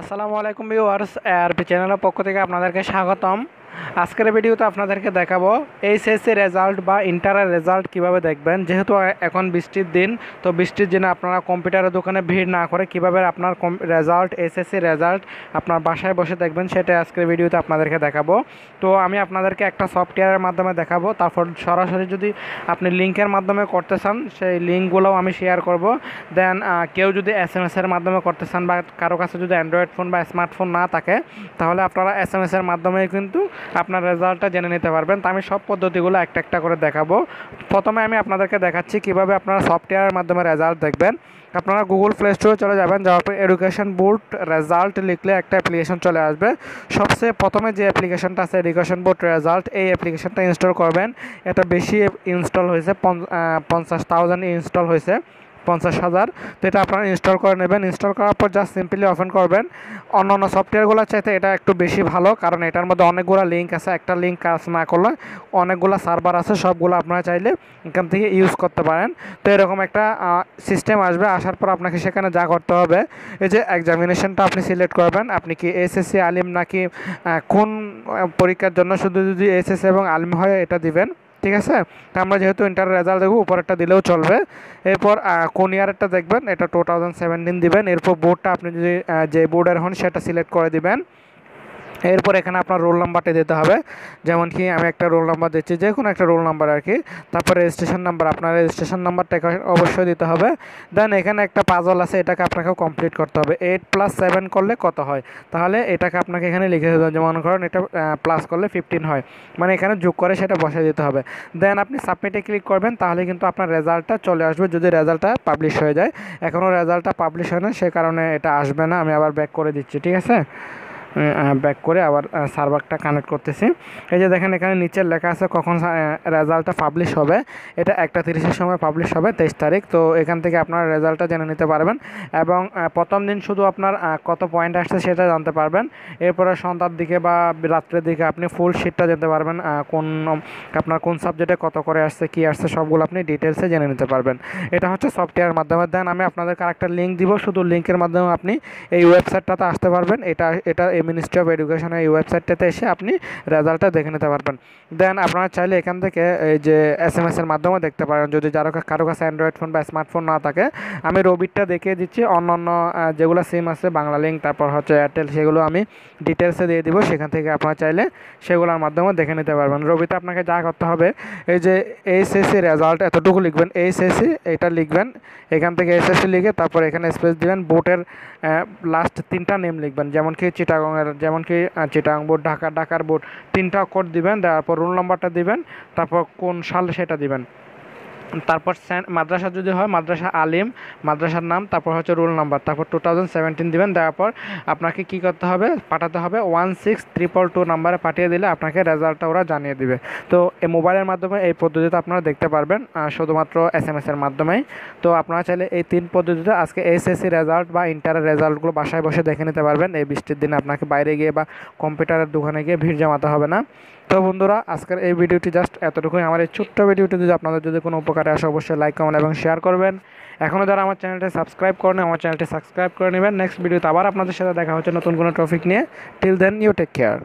আসসালামু আলাইকুম viewers ARP চ্যানেলের পক্ষ থেকে আপনাদেরকে স্বাগতম। আজকের ভিডিওতে আপনাদেরকে দেখাবো এইচএসসি রেজাল্ট বা ইন্টারের রেজাল্ট কীভাবে দেখবেন। যেহেতু এখন বৃষ্টির দিন, তো বৃষ্টির দিনে আপনারা কম্পিউটারের দোকানে ভিড় না করে কীভাবে আপনার রেজাল্ট এসএসসি রেজাল্ট আপনার বাসায় বসে দেখবেন, সেটা আজকের ভিডিওতে আপনাদেরকে দেখাবো। তো আমি আপনাদেরকে একটা সফটওয়্যারের মাধ্যমে দেখাবো, তারপর সরাসরি যদি আপনি লিঙ্কের মাধ্যমে করতে চান, সেই লিঙ্কগুলোও আমি শেয়ার করব। দেন কেউ যদি এস এম এসের মাধ্যমে করতে চান বা কারও কাছে যদি অ্যান্ড্রয়েড ফোন বা স্মার্টফোন না থাকে, তাহলে আপনারা এস এম এসের মাধ্যমে কিন্তু আপনার রেজাল্টটা জেনে নিতে পারবেন। তো আমি সব পদ্ধতিগুলো একটা একটা করে দেখাবো। প্রথমে আমি আপনাদেরকে দেখাচ্ছি কীভাবে আপনারা সফটওয়্যারের মাধ্যমে রেজাল্ট দেখবেন। আপনারা গুগল প্লে স্টোরে চলে যাবেন, যাওয়ার পর এডুকেশন বোর্ড রেজাল্ট লিখলে একটা অ্যাপ্লিকেশন চলে আসবে। সবচেয়ে প্রথমে যে অ্যাপ্লিকেশনটা আছে, এডুকেশন বোর্ড রেজাল্ট, এই অ্যাপ্লিকেশনটা ইনস্টল করবেন। এটা বেশি ইনস্টল হয়েছে পঞ্চাশ থাউজেন্ড ইনস্টল হয়েছে। পঞ্চাশ হাজার। তো এটা আপনারা ইনস্টল করে নেবেন। ইনস্টল করার পর জাস্ট সিম্পলি ওপেন করবেন। অন্য অন্য সফটওয়্যারগুলো চাইতে এটা একটু বেশি ভালো, কারণ এটার মধ্যে অনেকগুলো লিঙ্ক আছে। একটা লিঙ্ক কাজ না করলে অনেকগুলো সার্ভার আছে, সবগুলো আপনারা চাইলে এখান থেকে ইউজ করতে পারেন। তো এরকম একটা সিস্টেম আসবে। আসার পর আপনাকে সেখানে যা করতে হবে, এই যে এক্সামিনেশনটা আপনি সিলেক্ট করবেন। আপনি কি এসএসসি আলিম নাকি কোন পরীক্ষার জন্য শুধু যদি এসএসসি এবং আলিম হয় এটা দিবেন ঠিক আছে? আমরা যেহেতু ইন্টার রেজাল্ট দেখব, উপরেরটা দিলেও চলবে। এরপর কোন ইয়ারেরটা দেখবেন, এটা টু থাউজেন্ড সেভেন্টিন দিবেন। এরপর বোর্ডটা আপনি যদি যে বোর্ডের হন, সেটা সিলেক্ট করে দিবেন। এরপর এখানে আপনার রোল নাম্বারটি দিতে হবে। যেমন কি আমি একটা রোল নাম্বার দিচ্ছি, যে কোনো একটা রোল নাম্বার আর কি। তারপর রেজিস্ট্রেশন নাম্বার আপনার রেজিস্ট্রেশন নাম্বারটা অবশ্যই দিতে হবে। দেন এখানে একটা পাজল আছে, এটাকে আপনাকে কমপ্লিট করতে হবে। এইট প্লাস সেভেন করলে কত হয়? তাহলে এটাকে আপনাকে এখানে লিখে দিতে হবে যেমন করেন এটা প্লাস করলে ফিফটিন হয়। মানে এখানে যোগ করে সেটা বসে দিতে হবে। দেন আপনি সাবমিটে ক্লিক করবেন, তাহলে কিন্তু আপনার রেজাল্টটা চলে আসবে যদি রেজাল্টটা পাবলিশ হয়ে যায়। এখনও রেজাল্টটা পাবলিশ হয় না, সে কারণে এটা আসবে না, আমি আবার ব্যাক করে দিচ্ছি, ঠিক আছে? ব্যাক করে আবার সার্ভারটা কানেক্ট করতেছি। এই যে দেখেন এখানে নিচের লেখা আছে কখন রেজাল্টটা পাবলিশ হবে। এটা একটা তিরিশের সময় পাবলিশ হবে, তেইশ তারিখ। তো এখান থেকে আপনার রেজাল্টটা জেনে নিতে পারবেন। এবং প্রথম দিন শুধু আপনার কত পয়েন্ট আসছে সেটা জানতে পারবেন। এরপরে সন্ধ্যার দিকে বা রাত্রের দিকে আপনি ফুল শিটটা জানতে পারবেন কোন, আপনার কোন সাবজেক্টে কত করে আসছে, কী আসছে, সবগুলো আপনি ডিটেলসে জেনে নিতে পারবেন। এটা হচ্ছে সফটওয়্যারের মাধ্যমে। দেন আমি আপনাদের আরেকটা লিঙ্ক দিব। শুধু লিঙ্কের মাধ্যমে আপনি এই ওয়েবসাইটটাতে আসতে পারবেন। এটা এটা মিনিস্ট্রি অফ এডুকেশনের এই ওয়েবসাইটটাতে এসে আপনি রেজাল্টটা দেখে নিতে পারবেন। দেন আপনারা চাইলে এখান থেকে এই যে এস এম এসের মাধ্যমে দেখতে পারেন। যদি যারো কারও কাছে অ্যান্ড্রয়েড ফোন বা স্মার্টফোন না থাকে, আমি রবিটটা দেখিয়ে দিচ্ছি। অন্য অন্য যেগুলো সিম আছে, বাংলা লিঙ্ক তারপর হচ্ছে এয়ারটেল সেগুলো আমি ডিটেলসে দিয়ে দিব। সেখান থেকে আপনারা চাইলে সেগুলোর মাধ্যমে দেখে নিতে পারবেন। রবিতে আপনাকে যা করতে হবে, এই যে এইচএসসি রেজাল্ট এতটুকু লিখবেন। এইচএসসি এটা লিখবেন। এখান থেকে এসএসসি লিখে তারপর এখানে স্পেস দিবেন। বোটের লাস্ট তিনটা নেম লিখবেন। যেমন কি চিটাগংয়ের যেমন কি চিটাং বোর্ড, ঢাকা, ঢাকার বোর্ড তিনটা অক্ষর দিবেন তারপর রোল নাম্বারটা দিবেন, তারপর কোন সাল সেটা দিবেন। তারপর মাদ্রাসা যদি হয়, মাদ্রাসা আলিম, মাদ্রাসার নাম, তারপর হচ্ছে রোল নাম্বার, তারপর টু থাউজেন্ড সেভেন্টিন দেবেন, দেওয়ার পর আপনাকে কী করতে হবে, পাঠাতে হবে ওয়ান সিক্স ট্রিপল টু নাম্বারে পাঠিয়ে দিলে আপনাকে রেজাল্টটা ওরা জানিয়ে দিবে। তো এই মোবাইলের মাধ্যমে এই পদ্ধতিতে আপনারা দেখতে পারবেন শুধুমাত্র এস এম এসের মাধ্যমেই। তো আপনারা চাইলে এই তিন পদ্ধতিতে আজকে এসএসসি রেজাল্ট বা ইন্টারের রেজাল্টগুলো বাসায় বসে দেখে নিতে পারবেন। এই বৃষ্টির দিনে আপনাকে বাইরে গিয়ে বা কম্পিউটারের দোকানে গিয়ে ভিড় জমাতে হবে না। তো বন্ধুরা, আজকের এই ভিডিওটি জাস্ট এতটুকুই। আমার এই ছোট্ট ভিডিওটি যদি আপনাদের যদি কোনো উপকারে আসে, অবশ্যই লাইক কমেন্ট এবং শেয়ার করবেন। এখনও যারা আমার চ্যানেলটি সাবস্ক্রাইব করেন, আমার চ্যানেলটি সাবস্ক্রাইব করে নেবেন। নেক্সট ভিডিওতে আবার আপনাদের সাথে দেখা হচ্ছে নতুন কোনো টপিক নিয়ে। Till then you take care